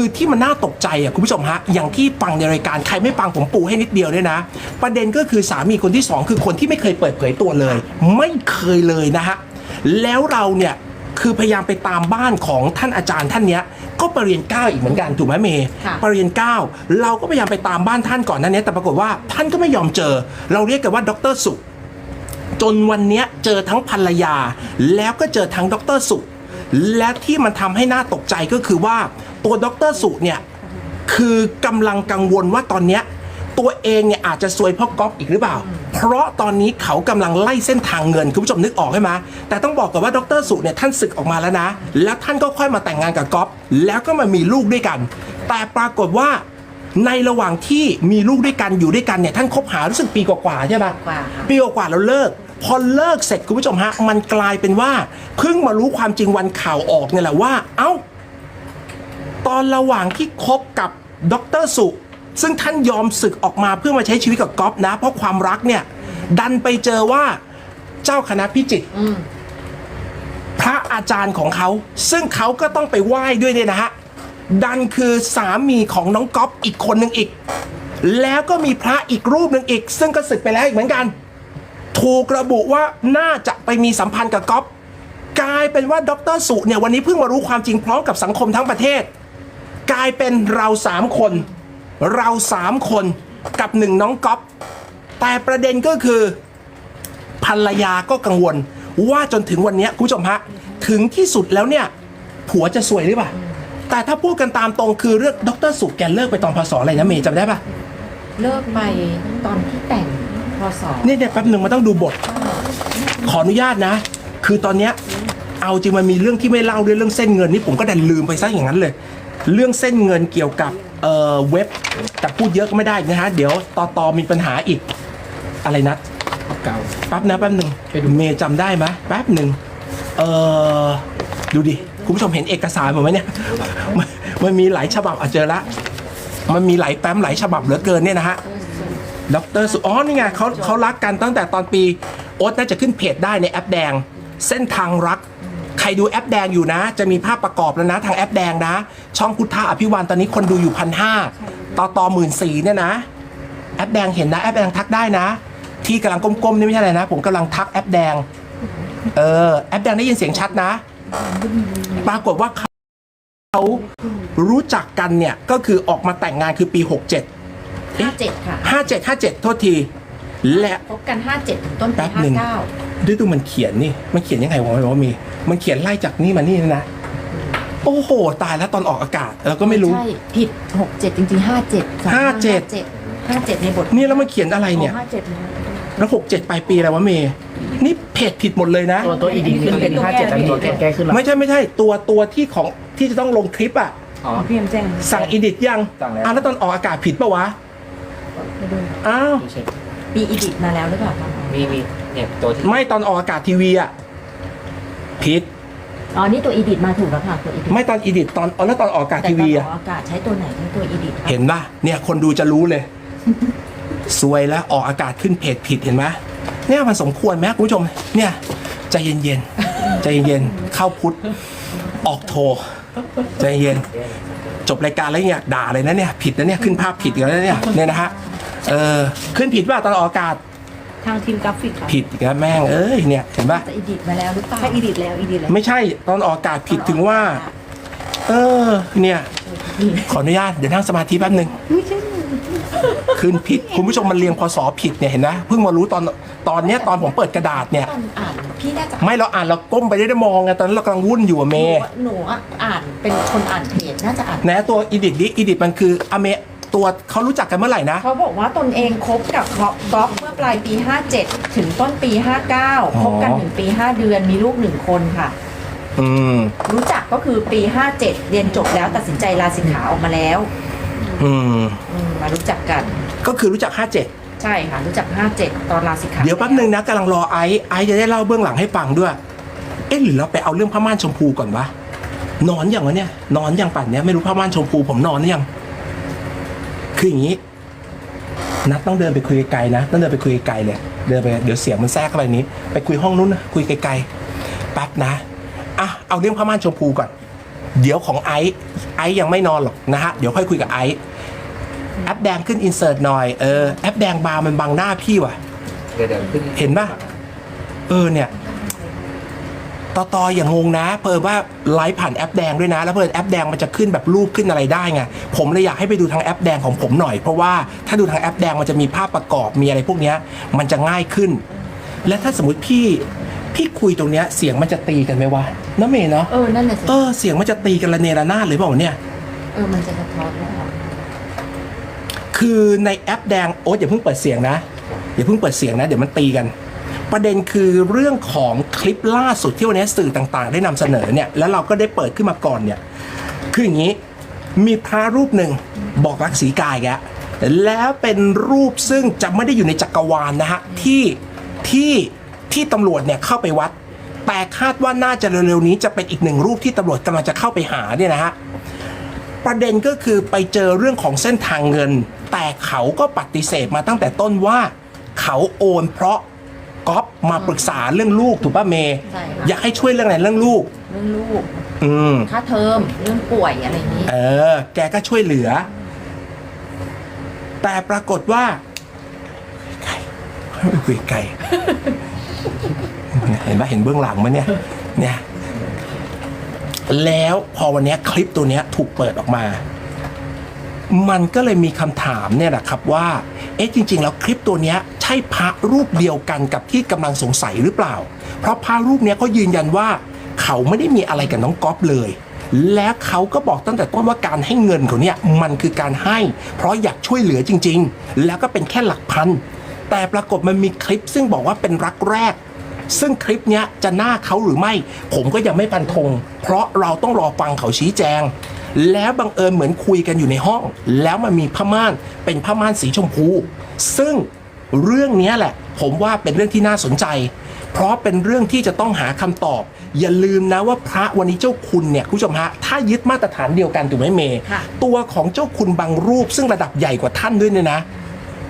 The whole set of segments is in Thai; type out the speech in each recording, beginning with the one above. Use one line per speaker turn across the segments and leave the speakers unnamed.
คือที่มันน่าตกใจอะคุณผู้ชมฮะอย่างที่ฟังในรายการใครไม่ฟังผมปูให้นิดเดียวเนี่ยนะ ประเด็นก็คือสามีคนที่สองคือคนที่ไม่เคยเปิดเผยตัวเลย ไม่เคยเลยนะฮะแล้วเราเนี่ยคือพยายามไปตามบ้านของท่านอาจารย์ท่านเนี้ยก็ปรริญญาเก้าอีกเหมือนกันถูกไหมเมย์
ค่ะ
ปรริญญาเก้าเราก็พยายามไปตามบ้านท่านก่อนหนั้นเนี้ยแต่ปรากฏว่าท่านก็ไม่ยอมเจอ เราเรียกกันว่าดรสุจนวันเนี้ยเจอทั้งภรรยา แล้วก็เจอทั้งดรสุและที่มันทำให้น่าตกใจก็คือว่า ตัวดรสุเนี่ยคือกำลังกังวลว่าตอนเนี้ยตัวเองเนี่ยอาจจะซวยเพ่อก๊อฟอีกหรือเปล่า เพราะตอนนี้เขากำลังไล่เส้นทางเงินคุณผู้ชมนึกออกใช่ไหมแต่ต้องบอกก่อนว่าดรสุเนี่ยท่านศึกออกมาแล้วนะ แล้วท่านก็ค่อยมาแต่งงานกับก๊อฟแล้วก็มามีลูกด้วยกัน แต่ปรากฏว่าในระหว่างที่มีลูกด้วยกันอยู่ด้วยกันเนี่ยท่านคบหารู้สึกปีกว่าๆใช่ปะ
กว่าค่ะ
ปีกว่าๆแล้วเลิก พอเลิกเสร็จคุณผู้ชมฮะ มันกลายเป็นว่า เพิ่งมารู้ความจริงวันข่าวออกเนี่ยแหละว่า เอ้า ตอนระหว่างที่คบกับดรสุ ซึ่งท่านยอมศึกออกมาเพื่อมาใช้ชีวิตกับก๊อฟนะ เพราะความรักเนี่ย ดันไปเจอว่าเจ้าคณะพิจิตร
อืม
พระอาจารย์ของเขา ซึ่งเขาก็ต้องไปไหว้ด้วยเนี่ยนะฮะ ดันคือสามีของน้องก๊อฟอีกคนหนึ่งอีก แล้วก็มีพระอีกรูปหนึ่งอีก ซึ่งก็ศึกไปแล้วอีกเหมือนกัน ถูกระบุว่าน่าจะไปมีสัมพันธ์กับก๊อฟกลายเป็นว่าดรสุเนี่ยวันนี้เพิ่งมารู้ความจริงพร้อมกับสังคมทั้งประเทศ กลายเป็นเราสามคน เราสามคนกับหนึ่งน้องก๊อฟแต่ประเด็นก็คือภรรยาก็กังวล ว่าจนถึงวันเนี้ยคุณผู้ชมฮะถึงที่สุดแล้วเนี่ย ผัวจะสวยหรือเปล่า แต่ถ้าพูดกันตามตรงคือเรื่องดรสุแกเลิกไปตอนพศอะไรนะเมย์จำได้ปะ
เลิกไปตอนที่แต่งพศ
เนี่ยเนี่ยแป๊บหนึ่งมันต้องดูบท ขออนุญาตนะ คือตอนเนี้ยเอาจริงมันมีเรื่องที่ไม่เล่าด้วยเรื่องเส้นเงินนี่ผมก็ดันลืมไปซะอย่างนั้นเลย เรื่องเส้นเงินเกี่ยวกับเอ่อเว็บแต่พูดเยอะก็ไม่ได้นะฮะ เดี๋ยวต่อตอมีปัญหาอีก อะไรนะ
เก่า
แป๊บนะแป๊บหนึ่ง
ไปดู
เมย์จำได้ไหมแป๊บหนึ่งเออดูดิ คุณผู้ชมเห็นเอกสารผมไหมเนี่ยมันมันมีหลายฉบับอะเจอละมันมีหลายแฟ้มหลายฉบับเหลือเกินเนี่ยนะฮะ ดรสุอ๋อนี่ไงเขาเขารักกันตั้งแต่ตอนปี โอ๊ตน่าจะขึ้นเพจได้ในแอปแดง เส้นทางรักใค ใครดูแอปแดงอยู่นะ จะมีภาพประกอบแล้วนะ ทางแอปแดงนะ ช่องพุทธะอภิวันตอนนี้คนดูอยู่พันห้าต่อต่อหมื่นสี่เนี่ยนะ แอปแดงเห็นนะ แอปแดงทักได้นะ ที่กำลังก้มๆนี่ไม่ใช่อะไรนะ ผมกำลังทักแอปแดง เออ แอปแดงได้ยินเสียงชัดนะ ปรากฏว่าเขารู้จักกันเนี่ย ก็คือออกมาแต่งงานคือปีหกเจ็ด
ห้าเจ็ดค่ะ
ห้าเจ็ดห้าเจ็ดโทษที และ
พบกันห้าเจ็ดต้น
ปี
ห้าเก้า
ด้วยดูมันเขียนนี่ มันเขียนยังไงวะว่ามี มันเขียนไล่จากนี่มานี่นะ โอ้โห ตายแล้วตอนออกอากาศเราก็ไม่รู้
ใช่ ผิดหกเจ็ดจริงๆห้าเจ็ด
ห้าเจ็ด
ห้าเจ็ดในบท
นี่แล้วมันเขียนอะไรเนี่ย
ห้าเจ็ดนะ
แล้ว67ปลายปีอะไรวะเมย์นี่เพจผิดหมดเลยนะ
ตัวตัวอีดีขึ้นเป็นห้าเจ็ดอันนี้ตัวแก้ขึ้นแล้ว
ไม่ใช่ไม่ใช่ตัวตัวที่ของที่จะต้องลงคลิปอะ
อ๋อ
พี่เอ็มแจ้ง
สั่งอีดิทยัง
สั่งแล้ว
อ้าวแล้วตอนออกอากาศผิดปะวะ
ไปดู
อ้าว
ดูเช็ค
มีอีดิทมาแล้วหรือเปล่าคะ
มีมีเนี่ยตัวที่
ไม่ตอนออกอากาศทีวีอะผิด
อ๋อนี่ตัวอีดิทมาถูกแล้วค่ะตัวอีดิท
ไม่ตอนอีดิทตอนอ๋อแล้วตอนออกอากาศ
แต่
ที
ตอน
วี
อ
อะ
อกอากาศใช้ตัวไหนใช้ตัวอีดิท
เห็นป่ะเนี่ยคนดูจะรู้เลยซวยแล้วออกอากาศขึ้นเพจผิดเห็นไหมเนี่ยมันสมควรไหมคุณผู้ชม เนี่ยใจเย็นๆใจเย็นๆเข้าพุทธออกโทรใจเย็นจบรายการแล้วเนี่ยด่าเลยนะเนี่ยผิดนะเนี่ยขึ้นภาพผิดอีกแล้วนะเนี่ยเนี่ยนะฮะเออขึ้นผิดป่ะตอนออกอากาศ
ทางทีมกราฟิกค่ะ
ผิดอีกแล้วแม่งเอ้ยเนี่ยเห็นป่ะ
จะอีดิทมาแล้วหรือเปล่า
ถ้าอีดิทแล้วอีดิทแล้ว
ไม่ใช่ตอนออกอากาศผิดถึงว่า เออ เนี่ย ขออนุญาตเดี๋ยวนั่งสมาธิแป๊บหนึ่งขึ้นผิดคุณผู้ชมมันเรียงพศผิดเนี่ยเห็นนะเพิ่งมารู้ตอนตอนเนี้ยตอนผมเปิดกระดาษเนี่ย
ตอนอ่านพี่น่าจะ
ไม่เราอ่านเราก้มไปได้ได้มองไงตอนนั้นเรากำลังวุ่นอยู่อะเม
หนูอะหนูอะอ่านเป็นคนอ่านเพจน่าจะอ่าน
แหนตัวอีดิทดิอีดิทมันคืออเม ตัวเขารู้จักกันเมื่อไหร่นะ
เขาบอกว่าตนเองคบกับก๊อฟเมื่อปลายปี 57 ถึงต้นปี 59คบกัน1ปี 5 เดือนมีลูก1คนค่ะ
อืม
รู้จักก็คือปี 57 เรียนจบแล้วตัดสินใจลาสิกขาออกมาแล้ว
อืม
อืมมารู้จักกัน
ก็คือรู้จัก 57
ใช่ค่ะ รู้จัก 57 ตอนลาสิกขา
เดี๋ยวแป๊บนึงนะกำลังรอไอซ์ไอซ์จะได้เล่าเบื้องหลังให้ฟังด้วย เอ๊ะหรือเราไปเอาเรื่องผ้าม่านชมพูก่อนวะนอนอย่างวะเนี่ยนอนอย่างป่านเนี้ยไม่รู้ผ้าม่านชมพูผมนอนหรือยัง คืออย่างนี้ นัดต้องเดินไปคุยไกลๆนะ ต้องเดินไปคุยไกลๆเลย เดินไปเดี๋ยวเสียงมันแทรกเข้าไปนี้ ไปคุยห้องนู้นนะคุยไกลๆแป๊บนะอะเอาเรื่องผ้าม่านชมพูก่อน เดี๋ยวของไอซ์ไอซ์ยังไม่นอนหรอกนะฮะเดี๋ยวค่อยคุยกับไอซ์แอปแดงขึ้นอินเสิร์ตหน่อยเออแอปแดงบาร์มันบังหน้าพี่ว่ะ
เดี๋ยวเดี๋ยวขึ้น
เห็นป่ะเออเนี่ย ต่อตออย่างงงนะ เพิ่ว่าไลฟ์ผ่านแอปแดงด้วยนะ แล้วเพิ่แอปแดงมันจะขึ้นแบบรูปขึ้นอะไรได้ไงผมเลยอยากให้ไปดูทางแอปแดงของผมหน่อย เพราะว่าถ้าดูทางแอปแดงมันจะมีภาพประกอบมีอะไรพวกเนี้ยมันจะง่ายขึ้น และถ้าสมมติพี่พี่คุยตรงเนี้ยเสียงมันจะตีกันไหมวะน้าเมย์เนาะ
เออนั่นแหละสิ
เออเสียงมันจะตีกันระเนระนาดเลยเปล่าเนี่ย
เออมันจะสะท้อนแล้ว
คือในแอปแดงโอ๊ตอย่าเพิ่งเปิดเสียงนะอย่าเพิ่งเปิดเสียงนะ เดี๋ยวมันตีกัน ประเด็นคือเรื่องของคลิปล่าสุดที่วันนี้สื่อต่างๆ ได้นำเสนอเนี่ยแล้วเราก็ได้เปิดขึ้นมาก่อนเนี่ยคืออย่างนี้มีพระรูปหนึ่งบอกรักสีกายแกะแล้วเป็นรูปซึ่งจะไม่ได้อยู่ในจักรวาลนะฮะที่ที่ที่ตำรวจเนี่ยเข้าไปวัด แต่คาดว่าน่าจะเร็วๆนี้จะเป็นอีกหนึ่งรูปที่ตำรวจกำลังจะเข้าไปหาเนี่ยนะฮะประเด็นก็คือไปเจอเรื่องของเส้นทางเงิน แต่เขาก็ปฏิเสธมาตั้งแต่ต้นว่า เขาโอนเพราะ ก๊อฟมาปรึกษาเรื่องลูกถูกป่ะเมย์
ใช่ค่ะ
อยากให้ช่วยเรื่องอะไรเรื่องลูก
เรื่องลูก
อืม
ค่าเทอมเรื่องป่วยอะไรอย่างนี้
เออ แกก็ช่วยเหลือ แต่ปรากฏว่า ไก่ไม่คุยไก่ เห็นปะเห็นเบื้องหลังมั้ยเนี่ย เนี่ย แล้วพอวันเนี้ยคลิปตัวเนี้ยถูกเปิดออกมา มันก็เลยมีคำถามเนี่ยแหละครับว่า เอ๊ะจริง ๆ แล้วคลิปตัวเนี้ยใช่พระรูปเดียวกันกับที่กำลังสงสัยหรือเปล่า เพราะพระรูปนี้ยเขายืนยันว่าเขาไม่ได้มีอะไรกับน้องก๊อฟเลย และเขาก็บอกตั้งแต่ต้นว่าการให้เงินเขาเนี่ยมันคือการให้ เพราะอยากช่วยเหลือจริง ๆ แล้วก็เป็นแค่หลักพัน แต่ปรากฏมันมีคลิปซึ่งบอกว่าเป็นรักแรก ซึ่งคลิปนี้จะหน้าเขาหรือไม่ ผมก็ยังไม่ฟันธง เพราะเราต้องรอฟังเขาชี้แจงแล้วบังเอิญเหมือนคุยกันอยู่ในห้อง แล้วมันมีผ้าม่านเป็นผ้าม่านสีชมพู ซึ่ง เรื่องเนี้ยแหละ ผมว่าเป็นเรื่องที่น่าสนใจ เพราะเป็นเรื่องที่จะต้องหาคำตอบ อย่าลืมนะว่าพระวันนี้เจ้าคุณเนี่ยคุณผู้ชมฮะถ้ายึดมาตรฐานเดียวกันถูกไหมเมย์
ค่ะ
ตัวของเจ้าคุณบางรูป ซึ่งระดับใหญ่กว่าท่านด้วยเนี่ยนะ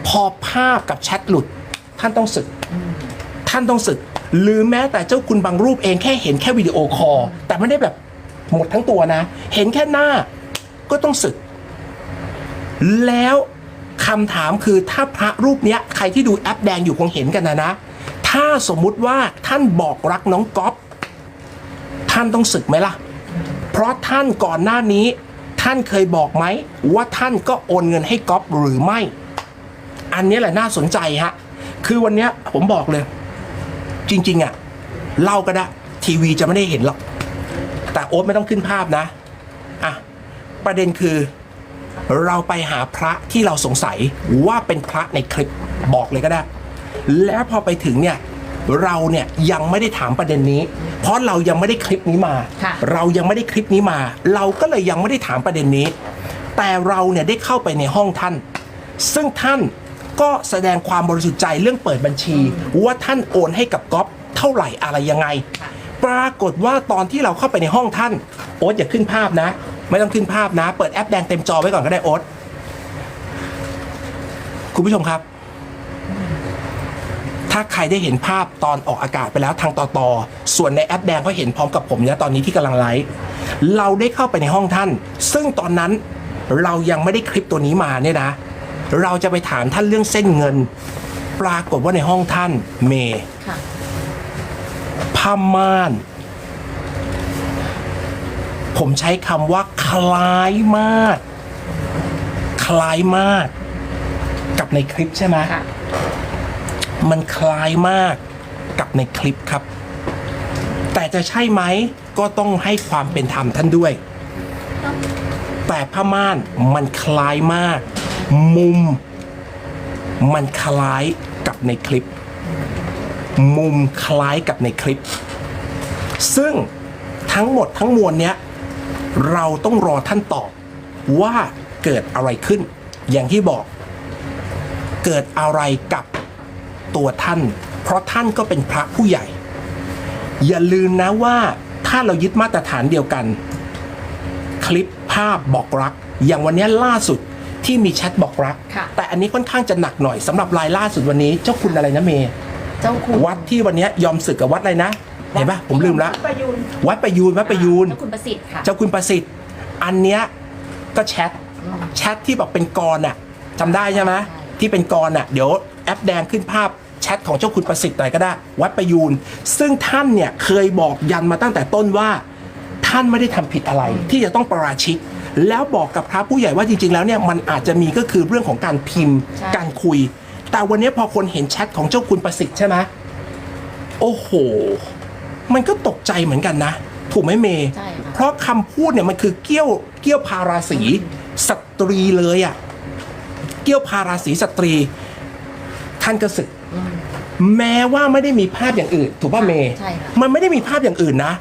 พอภาพกับแชทหลุด ท่านต้องสึก ท่านต้องสึก หรือแม้แต่เจ้าคุณบางรูปเองแค่เห็นแค่วิดีโอคอลแต่ไม่ได้แบบหมดทั้งตัวนะ เห็นแค่หน้าก็ต้องสึก แล้ว คำถามคือถ้าพระรูปเนี้ยใครที่ดูแอปแดงอยู่คงเห็นกันนะนะ ถ้าสมมุติว่าท่านบอกรักน้องก๊อฟท่านต้องสึกไหมล่ะ เพราะท่านก่อนหน้านี้ ท่านเคยบอกไหมว่าท่านก็โอนเงินให้ก๊อฟหรือไม่ อันนี้แหละน่าสนใจฮะคือวันนี้ผมบอกเลย จริง ๆอะเล่าก็ได้ทีวีจะไม่ได้เห็นหรอกแต่โอ๊ตไม่ต้องขึ้นภาพนะอะประเด็นคือ เราไปหาพระที่เราสงสัยว่าเป็นพระในคลิปบอกเลยก็ได้ แล้วพอไปถึงเนี่ยเราเนี่ยยังไม่ได้ถามประเด็นนี้ เพราะเรายังไม่ได้คลิปนี้มา
ค่ะ
เรายังไม่ได้คลิปนี้มา เราก็เลยยังไม่ได้ถามประเด็นนี้ แต่เราเนี่ยได้เข้าไปในห้องท่าน ซึ่งท่านก็แสดงความบริสุทธิ์ใจเรื่องเปิดบัญชี ว่าท่านโอนให้กับก๊อฟเท่าไหร่อะไรยังไง ปรากฏว่าตอนที่เราเข้าไปในห้องท่านโอ๊ตอย่าขึ้นภาพนะ ไม่ต้องขึ้นภาพนะ เปิดแอปแดงเต็มจอไว้ก่อนก็ได้โอ๊ตคุณผู้ชมครับ ถ้าใครได้เห็นภาพตอนออกอากาศไปแล้วทางต่อต่อส่วนในแอปแดงก็เห็นพร้อมกับผมเนี่ยตอนนี้ที่กำลังไลฟ์เราได้เข้าไปในห้องท่าน ซึ่งตอนนั้นเรายังไม่ได้คลิปตัวนี้มาเนี่ยนะ เราจะไปถามท่านเรื่องเส้นเงิน ปรากฏว่าในห้องท่านเมย์
ค่ะ
ผ้าม่าน ผมใช้คำว่าคล้ายมาก คล้ายมาก กับในคลิปใช่ไหม
ค่ะ
มันคล้ายมากกับในคลิปครับ แต่จะใช่ไหมก็ต้องให้ความเป็นธรรมท่านด้วย แต่ผ้าม่านมันคล้ายมาก มุม มันคล้ายกับในคลิป มุมคล้ายกับในคลิป ซึ่งทั้งหมดทั้งมวลเนี้ย เราต้องรอท่านตอบว่าเกิดอะไรขึ้น อย่างที่บอก เกิดอะไรกับตัวท่าน เพราะท่านก็เป็นพระผู้ใหญ่ อย่าลืมนะว่าถ้าเรายึดมาตรฐานเดียวกัน คลิปภาพบอกรัก อย่างวันนี้ล่าสุดที่มีแชทบอกรัก
ค่ะ
แต่อันนี้ค่อนข้างจะหนักหน่อยสำหรับรายล่าสุดวันนี้ เจ้าคุณอะไรนะเมย์
เจ้าคุณ
วัดที่วันนี้ยอมศึกกับวัดอะไรนะ เห็นปะผมลืมละ
ประยุน
วัดประยูนวัดประยูน
เจ้าคุณประสิทธิ์ค่ะ
เจ้าคุณประสิทธิ์ อันเนี้ยก็แชทแชทที่บอกเป็นกรอะจำได้ใช่ไหมที่เป็นกรอะเดี๋ยวแอปแดงขึ้นภาพแชทของเจ้าคุณประสิทธิ์หน่อยก็ได้ วัดประยูน ซึ่งท่านเนี่ยเคยบอกยันมาตั้งแต่ต้นว่า ท่านไม่ได้ทำผิดอะไรที่จะต้องประราชิก แล้วบอกกับพระผู้ใหญ่ว่าจริง ๆ แล้วเนี่ยมันอาจจะมีก็คือเรื่องของการพิมพ์
ใช่
การคุย แต่วันนี้พอคนเห็นแชทของเจ้าคุณประสิทธิ์ใช่ไหม โอ้โห มันก็ตกใจเหมือนกันนะ ถูกไหมเมย์
ใช่ค่ะ
เพราะคำพูดเนี่ยมันคือเกี้ยวเกี้ยวพาราศีสตรีเลยอะ่ะเกี้ยวพาราศีสตรี ท่านก็ศึกแม้ว่าไม่ได้มีภาพอย่างอื่น ถูกป่ะเมย์
ใช่ค่ะ
มันไม่ได้มีภาพอย่างอื่นนะ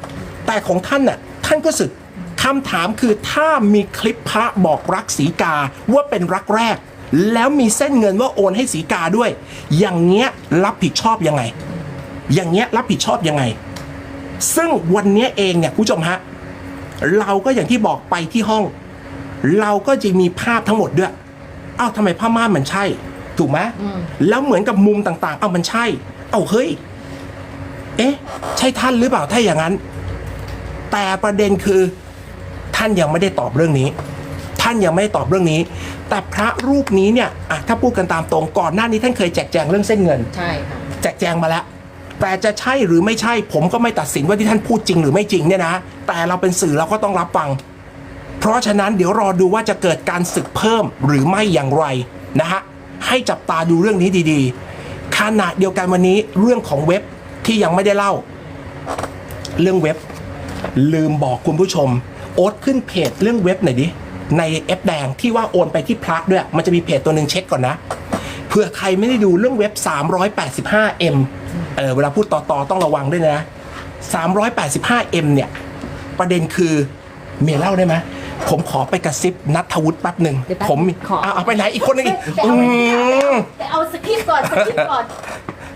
แต่ของท่านน่ะท่านก็ศึกคำถามคือถ้ามีคลิปพระบอกรักสีกาว่าเป็นรักแรก แล้วมีเส้นเงินว่าโอนให้สีกาด้วย อย่างเงี้ยรับผิดชอบยังไง อย่างเงี้ยรับผิดชอบยังไง ซึ่งวันเนี้ยเองเนี่ยคุณผู้ชมฮะเราก็อย่างที่บอกไปที่ห้อง เราก็จะมีภาพทั้งหมดด้วยอ้าวทำไมผ้าม่านมันใช่ ถูกไหมแล้วเหมือนกับมุมต่างๆเอ้ามันใช่ เอ้าเฮ้ย เอ๊ะ ใช่ท่านหรือเปล่าถ้าอย่างนั้น แต่ประเด็นคือท่านยังไม่ได้ตอบเรื่องนี้ ท่านยังไม่ได้ตอบเรื่องนี้ แต่พระรูปนี้เนี่ยอะถ้าพูดกันตามตรงก่อนหน้านี้ท่านเคยแจกแจงเรื่องเส้นเงิน
ใช่ค่ะ
แจกแจงมาแล้ว แต่จะใช่หรือไม่ใช่ ผมก็ไม่ตัดสินว่าที่ท่านพูดจริงหรือไม่จริงเนี่ยนะ แต่เราเป็นสื่อเราก็ต้องรับฟัง เพราะฉะนั้นเดี๋ยวรอดูว่าจะเกิดการศึกเพิ่มหรือไม่อย่างไรนะฮะให้จับตาดูเรื่องนี้ดีๆขณะเดียวกันวันนี้เรื่องของเว็บที่ยังไม่ได้เล่า เรื่องเว็บ ลืมบอกคุณผู้ชม โอ๊ตขึ้นเพจเรื่องเว็บหน่อยดิในแอปแดงที่ว่าโอนไปที่พระด้วย มันจะมีเพจตัวหนึ่งเช็คก่อนนะ เผื่อใครไม่ได้ดูเรื่องเว็บ 385M เออเวลาพูดต่อๆต้องระวังด้วยนะ 385M เนี่ย ประเด็นคือเมย์เล่าได้ไหมผมขอไปกระซิบนัทวุฒิแป๊บหนึ่ง
เดี๋ยวแป๊บ
ผม
ขอ
เอาเอาไปไหนอีกคนหนึงอีก
แต่
อื
เอาไม่ได้
ม
แต่เอาสคริปต์ก่อนสคริปต์ก่อน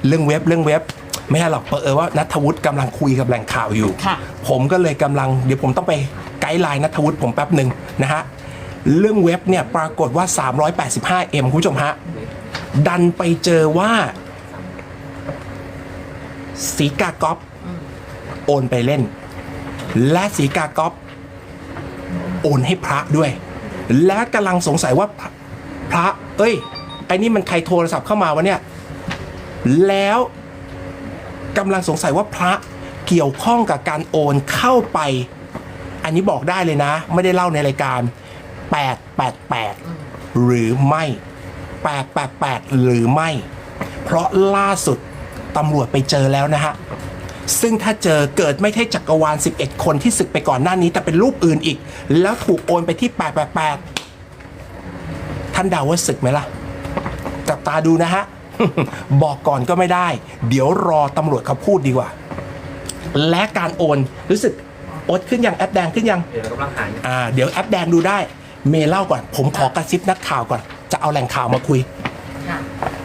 เรื่องเว็บเรื่องเว็บ ไม่ใช่หรอกเผอิญว่านัทวุฒิกำลังคุยกับแหล่งข่าวอยู่
ค่ะ
ผมก็เลยกำลังเดี๋ยวผมต้องไปไกด์ไลน์นัทวุฒิผมแป๊บหนึ่งนะฮะ เรื่องเว็บเนี่ยปรากฏว่า 385M คุณผู้ชมฮะ ดันไปเจอว่าสีกากอฟโอนไปเล่น และสีกากอฟโอนให้พระด้วย และกำลังสงสัยว่าพระ เอ้ยไอ้นี่มันใครโทรศัพท์เข้ามาวะเนี่ย แล้วกำลังสงสัยว่าพระเกี่ยวข้องกับการโอนเข้าไป อันนี้บอกได้เลยนะ ไม่ได้เล่าในรายการ 888 หรือไม่ 888 หรือไม่ เพราะล่าสุดตำรวจไปเจอแล้วนะฮะ ซึ่งถ้าเจอเกิดไม่ใช่จักรวาล 11 คนที่ศึกไปก่อนหน้านี้ แต่เป็นรูปอื่นอีก แล้วถูกโอนไปที่ 888 ท่านเดาว่าศึกไหมล่ะ จับตาดูนะฮะ บอกก่อนก็ไม่ได้ เดี๋ยวรอตำรวจเขาพูดดีกว่า และการโอนรู้สึกโอนขึ้นยังแอปแดงขึ้นยัง
เดี๋ยวเรากำลังหา
อ่าเดี๋ยวแอปแดงดูได้ เมย์เล่าก่อน ผมขอกระซิบนักข่าวก่อน จะเอาแหล่งข่าวมาคุย
ค่ะ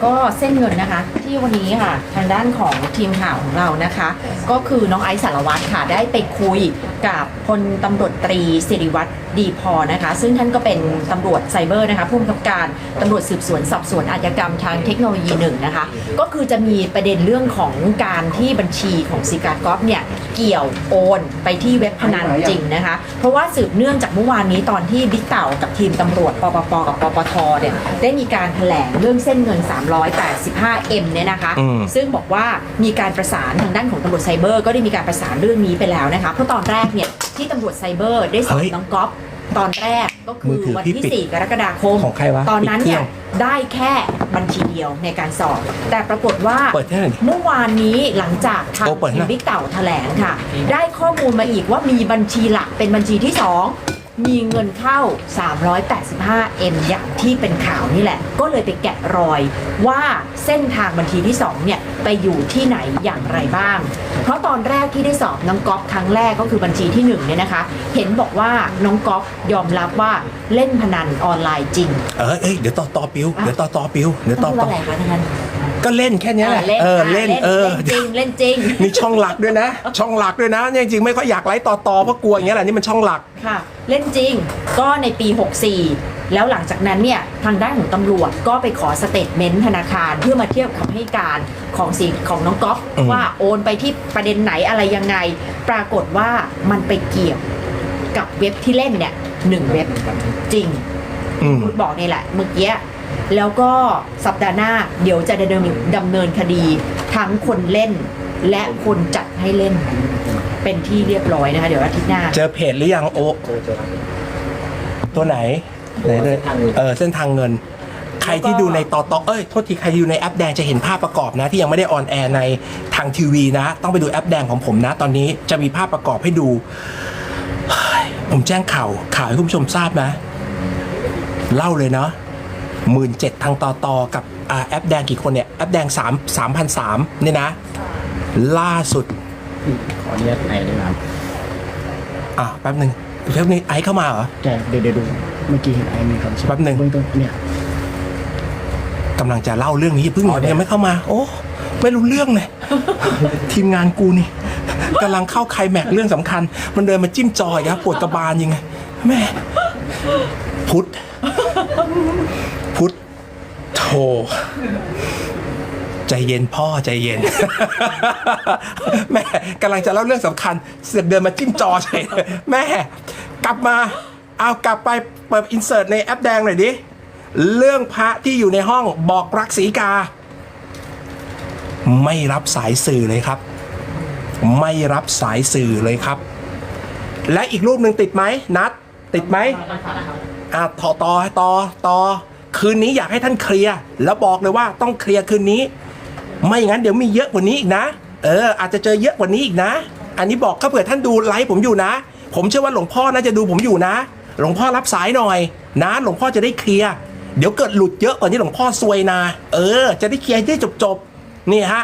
ก็เส้นเงินนะคะ ที่วันนี้ค่ะ ทางด้านของทีมข่าวของเรานะคะ ก็คือน้องไอซ์สารวัตรค่ะได้ไปคุยกับพลตำรวจตรีสิริวัตรดีพอนะคะ ซึ่งท่านก็เป็นตำรวจไซเบอร์นะคะผู้กำกับการตำรวจสืบสวนสอบสวนอาชญากรรมทางเทคโนโลยีหนึ่งนะคะ ก็คือจะมีประเด็นเรื่องของการที่บัญชีของซิการ์กอฟเนี่ยเกี่ยวโอนไปที่เว็บพนันจริงนะคะ เพราะว่าสืบเนื่องจากเมื่อวานนี้ตอนที่บิ๊กเต่ากับทีมตำรวจปปปกับปปทเนี่ยได้มีการแถลงเรื่องเส้นเงิน 385M เนี่ยนะคะ
อืม
ซึ่งบอกว่ามีการประสานทางด้านของตำรวจไซเบอร์ก็ได้มีการประสานเรื่องนี้ไปแล้วนะคะ เพราะตอนแรกเนี่ยที่ตำรวจไซเบอร์ได้สอบ
เฮ้ย
น้องก๊อฟตอนแรกก็คื
มื
อ
อถือ
วัน
พี่
ที่
ปิด
4กรกฎาคม
ของใครวะ
ตอนนั้นเนี่ย
ปิดเครื่
ได้แค่บัญชีเดียวในการสอบ แต่ปรากฏว่า
เปิดให้หน่อยดิ
เมื่อวานนี้หลังจากทาง
โอ้เปิด
ที
ให้หน่
ม
อย
บิ๊กเต่าแถลงค่ะ ได้ข้อมูลมาอีกว่ามีบัญชีหลักเป็นบัญชีที่ 2 มีเงินเข้า 385M อย่างที่เป็นข่าวนี่แหละ ก็เลยไปแกะรอยว่าเส้นทางบัญชีที่ 2 เนี่ย ไปอยู่ที่ไหนอย่างไรบ้าง เพราะตอนแรกที่ได้สอบน้องก๊อฟครั้งแรกก็คือบัญชีที่1เนี่ยนะคะ เห็นบอกว่าน้องก๊อฟยอมรับว่าเล่นพนันออนไลน์จริง
เออเอ้ยเดี๋ยวต่อต่อปิวเดี๋ยวต่อต่อปิวเดี๋ยว
ต้
ต่
อ
อง
พูด
ต่อ
อะไรคะท่าน
ก็เล่นแค่เนี้ยแหละ
เล่น
เออ
ค่ะ
เล่นเออ
เล่นจริงเล่นจริง
นี่ช่องหลักด้วยนะ ช่องหลักด้วยนะเนี่ยจริงๆไม่ค่อยอยากไลฟ์ต่อต่อเพราะกลัวอย่างเงี้ยแหละนี่มันช่องหลัก
ค่ะ เล่นจริงก็ในปี 64 แล้วหลังจากนั้นเนี่ยทางด้านของตำรวจก็ไปขอสเตทเมนต์ธนาคารเพื่อมาเทียบคำให้การของสีของน้องก๊อฟ
อืม
ว่าโอนไปที่ประเด็นไหนอะไรยังไง ปรากฏว่ามันไปเกี่ยวกับเว็บที่เล่นเนี่ยหนึ่งเว็บจริง
อืม
คุณบอกนี่แหละเมื่อกี้ แล้วก็สัปดาห์หน้าเดี๋ยวจะดำเนินดำเนินคดีทั้งคนเล่น และคนจัดให้เล่น เป็นที่เรียบร้อยนะคะ เดี๋ยวอาทิตย์หน้า
เจอเพจหรือยังโอ
เจอเจอ
ตัวไหนไหนเลย
เส้นทางเงิน
เออเส้นทางเงิน ใครที่ดูในตอตอเอ้ยโทษทีใครที่ดูในแอปแดงจะเห็นภาพประกอบนะ ที่ยังไม่ได้ออนแอร์ในทางทีวีนะ ต้องไปดูแอปแดงของผมนะ ตอนนี้จะมีภาพประกอบให้ดูเฮ้ยผมแจ้งข่าวข่าวให้คุณผู้ชมทราบนะ เล่าเลยเนาะ หมื่นเจ็ดทางต่อต่อกับอ่าแอปแดงกี่คนเนี่ย แอปแดงสามสามพันสามเนี่ยนะ ล่าสุด
ขออนุญาตไอ้เลยครับ
อะแป๊บหนึ่งแป๊บนึงไอซ์เข้ามาเหรอ
แต่เดี๋ยวเดี๋ยวดูเมื่อกี้เห็นไอ้มีคำ
แป๊บหนึ่ง
เบื้องต้นเนี่ย
กำลังจะเล่าเรื่องนี้เพิ่ง
อ๋อเดี๋ยว
ยังไม่เข้ามา โอ้ไม่รู้เรื่องเลย ทีมงานกูนี่กำลังเข้าไคลแม็กซ์เรื่องสำคัญ มันเดินมาจิ้มจอยครับปวดกระบาลยังไงแม่พุทธพุทธ โธใจเย็นพ่อใจเย็น แม่กำลังจะเล่าเรื่องสำคัญ เสือกเดินมาจิ้มจอเฉยแม่ กลับมา เอากลับไปเปิดอินเสิร์ตในแอปแดงหน่อยดิ เรื่องพระที่อยู่ในห้องบอกรักสีกา ไม่รับสายสื่อเลยครับ ไม่รับสายสื่อเลยครับ และอีกรูปหนึ่งติดไหมนัด ติดไหมอะต่อต่อต่อต่อ คืนนี้อยากให้ท่านเคลียร์แล้วบอกเลยว่าต้องเคลียร์คืนนี้ ไม่งั้นเดี๋ยวมีเยอะกว่านี้อีกนะ เออ อาจจะเจอเยอะกว่านี้อีกนะ อันนี้บอกถ้าเผื่อท่านดูไลฟ์ผมอยู่นะ ผมเชื่อว่าหลวงพ่อน่าจะดูผมอยู่นะ หลวงพ่อรับสายหน่อย นะหลวงพ่อจะได้เคลียร์เดี๋ยวเกิดหลุดเยอะกว่านี้หลวงพ่อซวยนะ เออ จะได้เคลียร์ให้ได้จบจบๆนี่ฮะ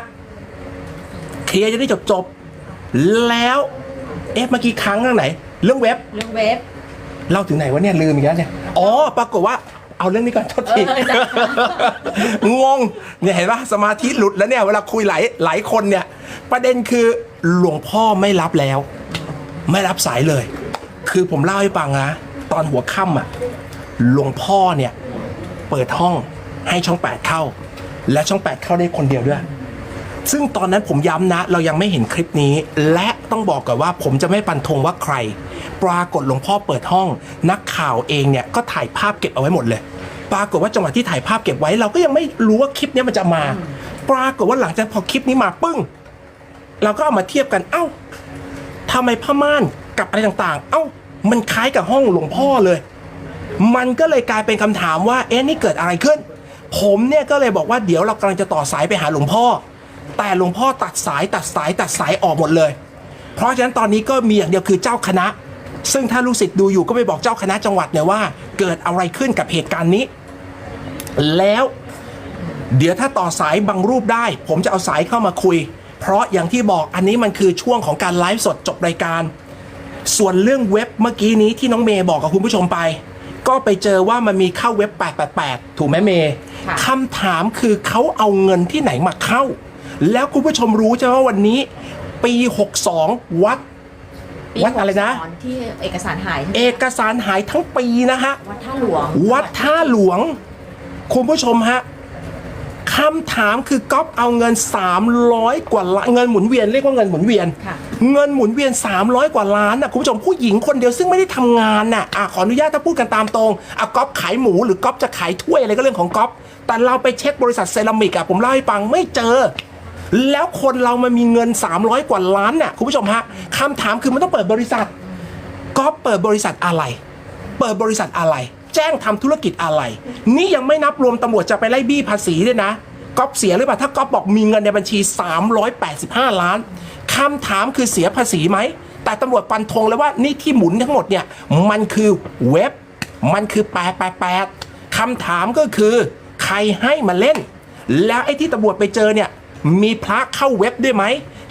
เคลียร์จะได้จบจบๆแล้วเอ๊ะเมื่อกี้ครั้งเรื่องไหน เรื่องเว็บ
เรื่องเว็บ
เล่าถึงไหนวะเนี่ยลืมอีกแล้วเนี่ย อ๋อ ปรากฏว่า เอาเรื่องนี้ก่อนโทษที
เออจ้ะ
งงเนี่ยเห็นปะสมาธิหลุดแล้วเนี่ยเวลาคุยหลายหลายคนเนี่ย ประเด็นคือหลวงพ่อไม่รับแล้ว ไม่รับสายเลย คือผมเล่าให้ฟังนะตอนหัวค่ำอะหลวงพ่อเนี่ย เปิดห้องให้ช่องแปดเข้า และช่องแปดเข้าได้คนเดียวด้วย ซึ่งตอนนั้นผมย้ำนะ เรายังไม่เห็นคลิปนี้ และต้องบอกก่อนว่าผมจะไม่ปันธงว่าใคร ปรากฏหลวงพ่อเปิดห้อง นักข่าวเองเนี่ยก็ถ่ายภาพเก็บเอาไว้หมดเลย ปรากฏว่าจังหวะที่ถ่ายภาพเก็บไว้ เราก็ยังไม่รู้ว่าคลิปเนี้ยมันจะมา ปรากฏว่าหลังจากพอคลิปนี้มาปึ้ง เราก็เอามาเทียบกัน เอ้าทำไมผ้าม่านกับอะไรต่างๆ เอ้า มันคล้ายกับห้องหลวงพ่อเลย มันก็เลยกลายเป็นคำถามว่า เอ๊ะนี่เกิดอะไรขึ้น ผมเนี่ยก็เลยบอกว่าเดี๋ยวเรากำลังจะต่อสายไปหาหลวงพ่อ แต่หลวงพ่อตัดสายตัดสายตัดสายออกหมดเลย เพราะฉะนั้นตอนนี้ก็มีอย่างเดียวคือเจ้าคณะ ซึ่งถ้าลูกศิษย์ดูอยู่ก็ไปบอกเจ้าคณะจังหวัดเนี่ยว่า เกิดอะไรขึ้นกับเหตุการณ์นี้ แล้วเดี๋ยวถ้าต่อสายบางรูปได้ ผมจะเอาสายเข้ามาคุย เพราะอย่างที่บอกอันนี้มันคือช่วงของการไลฟ์สดจบรายการ ส่วนเรื่องเว็บเมื่อกี้นี้ที่น้องเมย์บอกกับคุณผู้ชมไป ก็ไปเจอว่ามันมีเข้าเว็บ 888 ถูกไหมเมย์
ค่ะ
คำถามคือเขาเอาเงินที่ไหนมาเข้า แล้วคุณผู้ชมรู้ใช่ไหมว่าวันนี้ ปี 62 วัด
ปี
วัดอะไรนะ
หกสงที่เอกสารหาย
เอกสารหายทั้งปีนะฮะ
วัดท่าหลวง
วัดท่าหลวง คุณผู้ชมฮะคำถามคือก๊อฟเอาเงิน 300 กว่าล้านเงินหมุนเวียนเรียกว่าเงินหมุนเวียน
ค่ะ
เงินหมุนเวียน 300 กว่าล้านน่ะคุณผู้ชมผู้หญิงคนเดียวซึ่งไม่ได้ทำงานน่ะอะขออนุญาตถ้าพูดกันตามตรงอะก๊อฟขายหมูหรือก๊อฟจะขายถ้วยอะไรก็เรื่องของก๊อฟแต่เราไปเช็คบริษัทเซรามิกอะผมเล่าให้ฟังไม่เจอ แล้วคนเรามันมีเงิน 300 กว่าล้านน่ะคุณผู้ชมฮะคำถามคือมันต้องเปิดบริษัทก๊อฟเปิดบริษัทอะไร เปิดบริษัทอะไร แจ้งทำธุรกิจอะไร นี่ยังไม่นับรวมตำรวจจะไปไล่บี้ภาษีด้วยนะก๊อฟเสียหรือเปล่าถ้าก๊อฟบอกมีเงินในบัญชี 385 ล้านคำถามคือเสียภาษีไหม แต่ตำรวจฟันธงเลยว่านี่ที่หมุนทั้งหมดเนี่ย มันคือเว็บ มันคือแปดแปดแปดคำถามก็คือ ใครให้มาเล่น แล้วไอ้ที่ตำรวจไปเจอเนี่ย มีพระเข้าเว็บด้วยไหม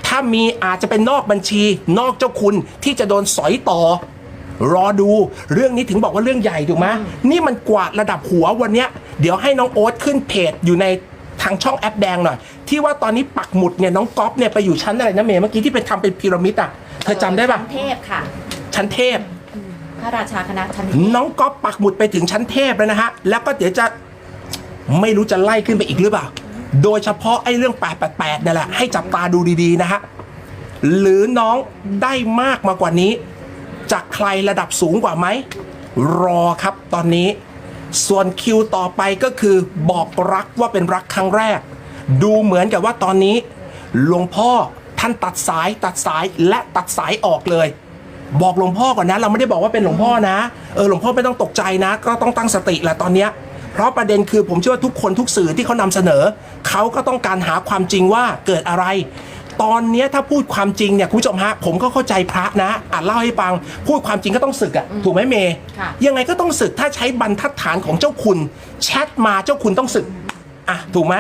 ถ้ามีอาจจะเป็นนอกบัญชี นอกเจ้าคุณที่จะโดนสอยต่อ รอดูเรื่องนี้ถึงบอกว่าเรื่องใหญ่ถูกไหมนี่มันกวาดระดับหัววันเนี้ย เดี๋ยวให้น้องโอ๊ตขึ้นเพจอยู่ในทางช่องแอปแดงหน่อย ที่ว่าตอนนี้ปักหมุดเนี่ยน้องก๊อฟเนี่ยไปอยู่ชั้นอะไรนะเมย์เมื่อกี้ที่ไปทำเป็นพีระมิดอะเธอจำได้ปะ
ชั้นเทพค่ะ
ชั้นเทพ
พระราชาคณะชั้นเทพ
น้องก๊อฟปักหมุดไปถึงชั้นเทพแล้วนะฮะ แล้วก็เดี๋ยวจะไม่รู้จะไล่ขึ้นไปอีกหรือเปล่า โดยเฉพาะไอ้เรื่อง 888นั่แหละ ให้จับตาดูดีๆนะฮะ หรือน้องได้มากมากกว่านี้ จากใครระดับสูงกว่าไหม รอครับตอนนี้ ส่วนคิวต่อไปก็คือบอกรักว่าเป็นรักครั้งแรก ดูเหมือนกับว่าตอนนี้ หลวงพ่อท่านตัดสายตัดสายและตัดสายออกเลย บอกหลวงพ่อก่อนนะ เราไม่ได้บอกว่าเป็นหลวงพ่อนะ เออหลวงพ่อไม่ต้องตกใจนะ ก็ต้องตั้งสติแหละตอนเนี้ย เพราะประเด็นคือผมเชื่อว่าทุกคนทุกสื่อที่เขานำเสนอ เขาก็ต้องการหาความจริงว่าเกิดอะไร ตอนเนี้ยถ้าพูดความจริงเนี่ยคุณผู้ชมฮะผมก็เข้าใจพระนะอ่านเล่าให้ฟัง พูดความจริงก็ต้องศึกอะถูกไหมเมย์
ค่ะ
ยังไงก็ต้องศึกถ้าใช้บรรทัดฐานของเจ้าคุณแชทมาเจ้าคุณต้องศึกอะถูกไหม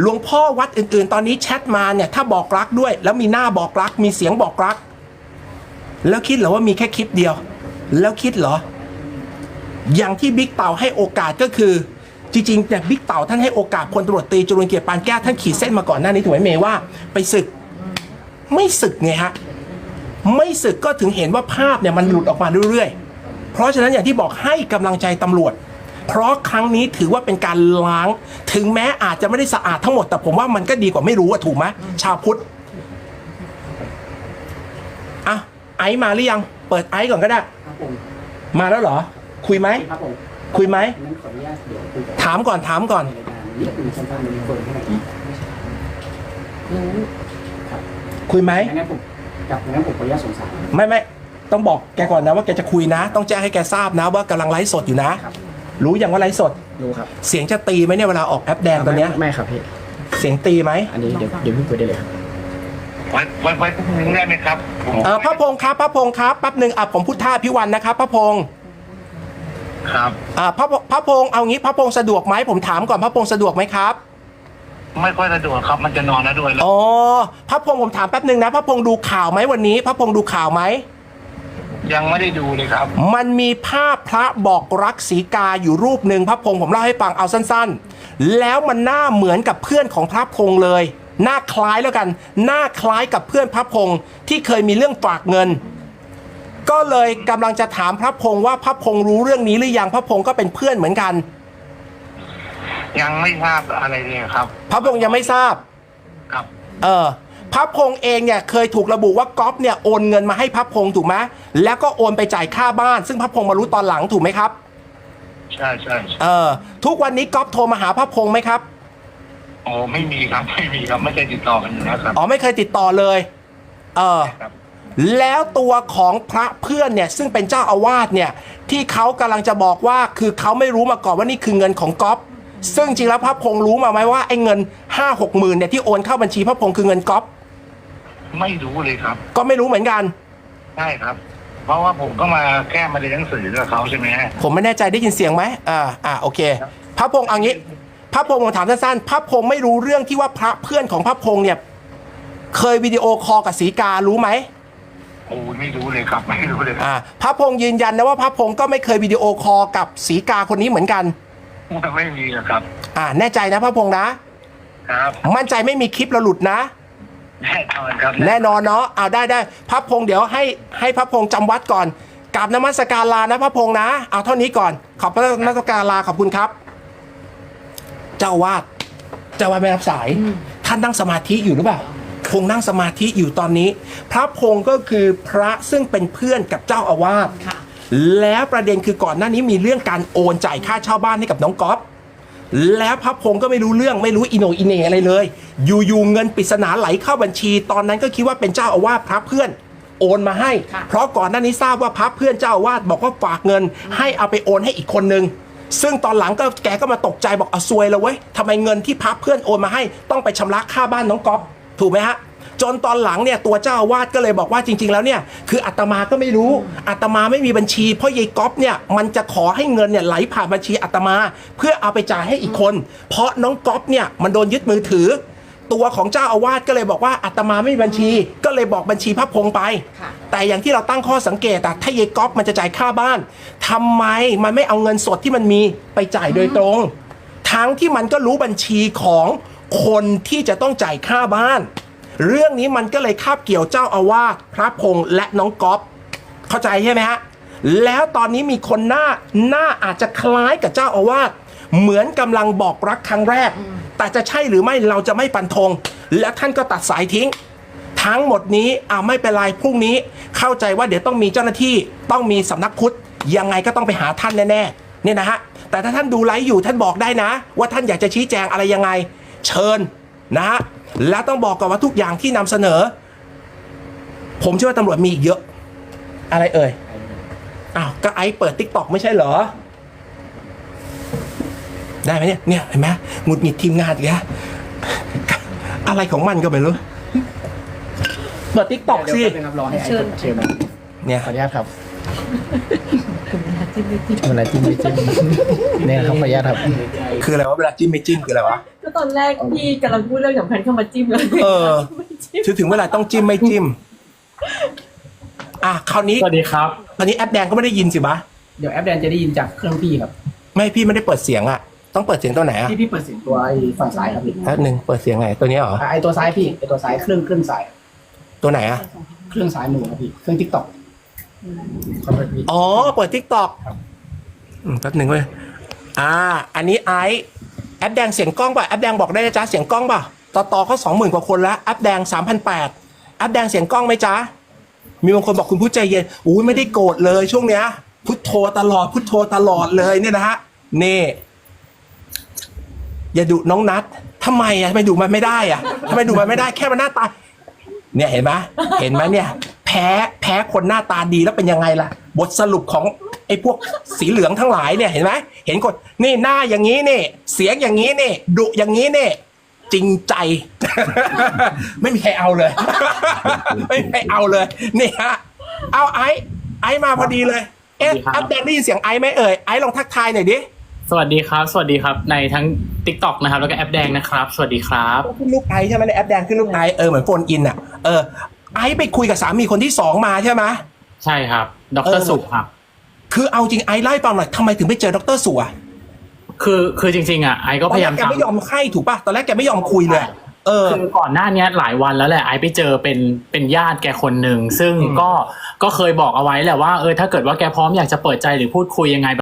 หลวงพ่อวัดอื่นๆ ตอนนี้แชทมาเนี่ยถ้าบอกรักด้วย แล้วมีหน้าบอกรัก มีเสียงบอกรัก แล้วคิดเหรอว่ามีแค่คลิปเดียว แล้วคิดเหรอ อย่างที่บิ๊กเต่าให้โอกาสก็คือ จริงๆแต่บิ๊กเต่าท่านให้โอกาสพลตำรวจตรีจรุนเกียรติปานแก้วท่านขีดเส้นมาก่อนหน้านี้ถูกไหมเมย์ว่าไปศึกไม่ศึกไงฮะไม่ศึกก็ถึงเห็นว่าภาพเนี่ยมันหลุดออกมาเรื่อยๆ เพราะฉะนั้นอย่างที่บอกให้กำลังใจตำรวจ เพราะครั้งนี้ถือว่าเป็นการล้าง ถึงแม้อาจจะไม่ได้สะอาดทั้งหมด แต่ผมว่ามันก็ดีกว่าไม่รู้อะถูกไหมชาวพุทธอะไอซ์มาหรือยัง เปิดไอซ์ก่อนก็ได้
ครับผม
มาแล้วเหรอ คุยไหม
ครับผม
คุยไหม
งั้นขออนุญาตเดี๋ยวคุยกับ
ถามก่อนถามก่อน
รายการนิดนึงสั้นๆในเฟิร์นให้หน่อย
รู้
คุยไหม
งั้นผมกับงั้นผมขออนุญาตสงสาร
ไม่ไม่ต้องบอกแกก่อนนะว่าแกจะคุยนะ ต้องแจ้งให้แกทราบนะว่ากำลังไลฟ์สดอยู่นะ
ครับ
รู้ยังว่าไลฟ์สด
รู้ครับ
เสียงจะตีไหมเนี่ยเวลาออกแอปแดงตอนเนี้ย
ไม่ไม่ครับพี่
เสียงตีไหม
อันนี้เดี๋ยวเดี๋ยวพี่คุยได้เลยครับ
ไว้ไว้ไว้พรุ่งนี้ได้ไหมครับผม
เออพระพงษ์ครับพระพงษ์ครับแป๊บหนึ่งอะผมพูดท่าพิวันนะครับพระพงษ์
ครับ
อ่าพระพระพงษ์เอางี้พระพงษ์สะดวกไหมผมถามก่อนพระพงษ์สะดวกไหมครับ
ไม่ค่อยสะดวกครับ มันจะนอนแล้วด้วยแล้ว
อ๋อพระพงษ์ผมถามแป๊บหนึ่งนะพระพงษ์ดูข่าวไหมวันนี้ พระพงษ์ดูข่าวไหม
ยังไม่ได้ดูเลยครับ
มันมีภาพพระบอกรักสีกาอยู่รูปหนึ่งพระพงษ์ผมเล่าให้ฟังเอาสั้นๆ แล้วมันหน้าเหมือนกับเพื่อนของพระพงษ์เลย หน้าคล้ายแล้วกัน หน้าคล้ายกับเพื่อนพระพงษ์ที่เคยมีเรื่องฝากเงิน ก็เลยกำลังจะถามพระพงษ์ว่าพระพงษ์รู้เรื่องนี้หรือยังพระพงษ์ก็เป็นเพื่อนเหมือนกัน
ยังไม่ทราบอะไรเลยครับ
พระพงษ์ยังไม่ทราบ
ครับ
เออพระพงษ์เองเนี่ยเคยถูกระบุว่าก๊อฟเนี่ยโอนเงินมาให้พระพงษ์ถูกไหมแล้วก็โอนไปจ่ายค่าบ้าน ซึ่งพระพงษ์มารู้ตอนหลังถูกไหมครับ
ใช่ใช่ใช่
เออ ทุกวันนี้ก๊อฟโทรมาหาพระพงษ์ไหมครับ
โอ้ไม่มีครับไม่มีครับไม่เคยติดต่อกันอยู่แล้วครับ
อ๋อไม่เคยติดต่อเลย เออ
ครับ
แล้วตัวของพระเพื่อนเนี่ยซึ่งเป็นเจ้าอาวาสเนี่ยที่เขากำลังจะบอกว่าคือเขาไม่รู้มาก่อนว่านี่คือเงินของก๊อฟซึ่งจริงแล้วพระพงษ์รู้มาไหมว่าไอ้เงินห้าหกหมื่นเนี่ยที่โอนเข้าบัญชีพระพงษ์คือเงินก๊อฟ
ไม่รู้เลยครับ
ก็ไม่รู้เหมือนกัน
ใช่ครับ เพราะว่าผมก็มาแค่มาเรียนหนังสือกับเขาใช่ไหมฮะ
ผมไม่แน่ใจได้ยินเสียงไหมอ่าอ่าโอเค พระพงษ์เอางี้ พระพงษ์ผมถามสั้นๆพระพงษ์ไม่รู้เรื่องที่ว่าพระเพื่อนของพระพงษ์เนี่ย เคยวิดีโอคอลกับสีการู้ไหม
โอ้ไม่รู้เลยครับ ไม่รู้เลยครับ
อ่าพระพงษ์ยืนยันนะว่าพระพงษ์ก็ไม่เคยวิดีโอคอลกับสีกาคนนี้เหมือนกัน
ไม่มีอะครับ
อ่าแน่ใจนะพระพงษ์นะ
ครับ
มั่นใจไม่มีคลิปเราหลุดนะ
แน่นอนครับ
แน่นอนเนาะเอาได้ได้พระพงษ์เดี๋ยวให้ให้พระพงษ์จำวัดก่อนกราบนมัสการลานะพระพงษ์นะเอาเท่านี้ก่อน ขอบพระนมัสการลาขอบคุณครับ เจ้าอาวาดเจ้าอาวาดไม่รับสาย ท่านนั่งสมาธิอยู่หรือเปล่า คงนั่งสมาธิอยู่ตอนนี้ พระพงษ์ก็คือพระซึ่งเป็นเพื่อนกับเจ้าอาวาส
ค่ะ
แล้วประเด็นคือก่อนหน้านี้มีเรื่องการโอนจ่ายค่าเช่าบ้านให้กับน้องก๊อฟแล้วพระพงศ์ก็ไม่รู้เรื่องไม่รู้อิโหนอิเหนอะไรเลย อยู่ๆเงินปริศนาไหลเข้าบัญชี ตอนนั้นก็คิดว่าเป็นเจ้าอาวาสพระเพื่อนโอนมาให้
ค่ะ
เพราะก่อนหน้านี้ทราบว่าพระเพื่อนเจ้าอาวาสบอกว่าฝากเงิน ให้เอาไปโอนให้อีกคนนึง ซึ่งตอนหลังก็แกก็มาตกใจบอกเอาซวยแล้วเว้ยทำไมเงินที่พระเพื่อนโอนมาให้ ต้องไปชำระค่าบ้านน้องก๊อฟ ถูกไหมฮะจนตอนหลังเนี่ยตัวเจ้าอาวาสก็เลยบอกว่าจริง ๆ แล้วเนี่ยคืออาตมาก็ไม่รู้อาตมาไม่มีบัญชี เพราะยายก๊อฟเนี่ยมันจะขอให้เงินเนี่ยไหลผ่านบัญชีอาตมา เพื่อเอาไปจ่ายให้อีกคน เพราะน้องก๊อฟเนี่ยมันโดนยึดมือถือ ตัวของเจ้าอาวาสก็เลยบอกว่าอาตมาไม่มีบัญชี ก็เลยบอกบัญชีพระพงษ์ไป
ค่ะ
แต่อย่างที่เราตั้งข้อสังเกตอะถ้ายายก๊อฟมันจะจ่ายค่าบ้านทำไมมันไม่เอาเงินสดที่มันมีไปจ่ายโดยตรง ทั้งที่มันก็รู้บัญชีของ คนที่จะต้องจ่ายค่าบ้าน เรื่องนี้มันก็เลยคาบเกี่ยวเจ้าอาวาสพระพงษ์และน้องก๊อฟเข้าใจใช่ไหมฮะแล้วตอนนี้มีคนหน้าหน้าอาจจะคล้ายกับเจ้าอาวาสเหมือนกำลังบอกรักครั้งแรก แต่จะใช่หรือไม่เราจะไม่ปันธงและท่านก็ตัดสายทิ้ง ทั้งหมดนี้อ่าไม่เป็นไรพรุ่งนี้เข้าใจว่าเดี๋ยวต้องมีเจ้าหน้าที่ต้องมีสำนักพุทธยังไงก็ต้องไปหาท่านแน่ๆเนี่ยนะฮะแต่ถ้าท่านดูไลฟ์อยู่ท่านบอกได้นะ ว่าท่านอยากจะชี้แจงอะไรยังไง เชิญนะฮะและต้องบอกก่อนว่าทุกอย่างที่นำเสนอ ผมเชื่อว่าตำรวจมีอีกเยอะ อะไรเอ่ยอ้าวก็ไอซ์เปิดติ๊กต็อกไม่ใช่เหรอ ได้ไหมเนี่ยเนี่ยเห็นไหมหงุดหงิดทีมงานอีกแล้วอะไรของมันก็ไม่รู้เปิดติ๊กต็อก
เดี๋ยว
สิ
แป๊บนึงครับรอให้ไอ้กดเชิญมา
เนี่ย
ขออนุญาตครับเวลาจิ้มไม่จิ้มเนี่ยครับขออนุญาตครับ
คืออะไรวะเวลาจิ้มไม่จิ้มคืออะไรวะ
ก็ตอนแรกพี่กำลังพูดเรื่องสำคัญเข้ามาจิ้มเลย
เออ ถึงถึงเวลาต้องจิ้มไม่จิ้ม อะคราวนี้
สวัสดีครับ
คราวนี้แอปแดงก็ไม่ได้ยินสิบะ
เดี๋ยวแอปแดนจะได้ยินจากเครื่องพี่ครับ
ไม่พี่ไม่ได้เปิดเสียงอะ ต้องเปิดเสียงตัวไหนอะ
ที่พี่เปิดเสียงตัวไอ้ฝั่งซ้ายครับพี่
แป๊บหนึ่งเปิดเสียงไหนตัวนี้เหรอ
อะไอ้ตัวซ้ายพี่ไอ้ตัวซ้ายเครื่องเครื่องซ้าย
ตัวไหนอะ
เครื่องซ้ายมือครับพี่เครื่องทิกตอกขอบคุณพี่
อ๋อ เปิดทิกตอกแป๊บหนึ่งเว้ยอ่า อันนี้ไอซ์ แอปแดงเสียงกล้องป่ะแอปแดงบอกได้นะจ๊ะเสียงกล้องป่ะต่อต่อเขาสองหมื่นกว่าคนแล้วแอปแดงสามพันแปดแอปแดงเสียงกล้องไหมจ๊ะมีบางคนบอกคุณพุทธใจเย็นอุ้ยไม่ได้โกรธเลยช่วงเนี้ยพุทโธตลอดพุทโธตลอดเลยเนี่ยนะฮะนี่อย่าดุน้องนัททำไมอะทำไมดุมันไม่ได้อะทำไมดุมันไม่ได้แค่มันหน้าตา เนี่ยเห็นไหมเห็นไหมเนี่ย แพ้แพ้คนหน้าตาดีแล้วเป็นยังไงล่ะ บทสรุปของ อ้พวกสีเหลืองทั้งหลายเนี่ยเห็นไหมเห็นคนนี่หน้าอย่างนี้นี่ เสียงอย่างนี้นี่ดุอย่างนี้นี่จริงใจ ไม่มีใครเอาเลย ไม่มีใครเอาเลยนี่ฮะเอาไอ้ไอ้มาพอดีเลย เอ๊ะ
สวัสดีครับ
อัปเดตได้ยินเสียงไอ้ไหมเอ่ยไอ้ลองทักทายหน่อยดิ
สวัสดีครับ สวัสดีครับ ในทั้ง Tik t o อกนะครับ แล้วก็แอปแดงนะครับ สวัสดีครับ
ขึ้นลูกไอใช่ไหมในแอปแดงขึ้นลูกไอเออเหมือนโฟนอินอะเออไอไปคุยกับสามีคนที่สองมาใช่ไหม
ใช่ครับด
เอ
ร
อ
สุครับ
คือเอาจริงไอเล่าให้ฟังหน่อยทำไมถึงไปเจอดรสัว
คือคือจริงๆอะไอก็
ตอน
พยา
แร
ยากม
แก
ตาม
ไม่ยอมให้ถูกป่ะตอนแรกแกไม่ยอมคุยเลยเออ
คือก่อนหน้านี้หลายวันแล้วแหละไอไปเจอเป็นเป็นญาติแกคนหนึ่งซึ่ง
อืม
ก็ก็เคยบอกเอาไว้แหละว่าเออถ้าเกิดว่าแกพร้อมอยากจะเปิดใจหรือพูดคุยยังไง